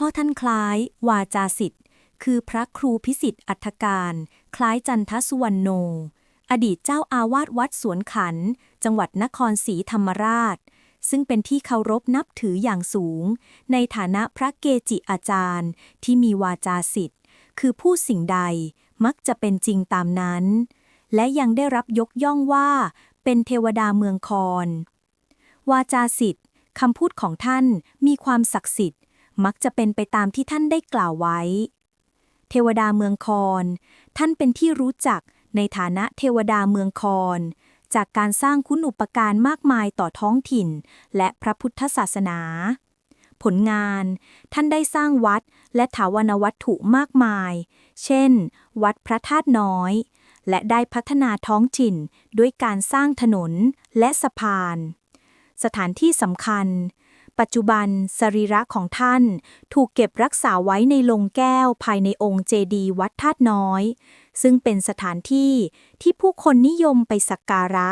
พ่อท่านคล้าย วาจาสิทธิ์ คือพระครูพิสิทธิ์อัฐการ คล้ายจันทสุวรรณโน อดีตเจ้าอาวาสวัดสวนขัน จังหวัดนครศรีธรรมราช ซึ่งเป็นที่เคารพนับถืออย่างสูง ในฐานะพระเกจิอาจารย์ ที่มีวาจาสิทธิ์ คือผู้สิ่งใดมักจะเป็นจริงตามนั้น และยังได้รับยกย่องว่า เป็นเทวดาเมืองคอนวาจาสิทธิ์คำพูดของท่านมีความศักดิ์สิทธิ์ มักจะเป็นไปตามที่ท่านได้กล่าวไว้ เทวดาเมืองคอนท่านเป็นที่รู้จักในฐานะเทวดาเมืองคอนจากการสร้างคุณอุปการมากมายต่อท้องถิ่น และพระพุทธศาสนา ผลงาน ท่านได้สร้างวัดและถาวรวัตถุมากมาย เช่น วัดพระธาตุน้อย และได้พัฒนาท้องถิ่นด้วยการสร้างถนนและสะพาน สถานที่สำคัญ ปัจจุบันสรีระของท่าน ถูกเก็บรักษาไว้ในโลงแก้วภายในองค์เจดีย์วัดธาตุน้อย ซึ่งเป็นสถานที่ที่ผู้คนนิยมไปสักการะ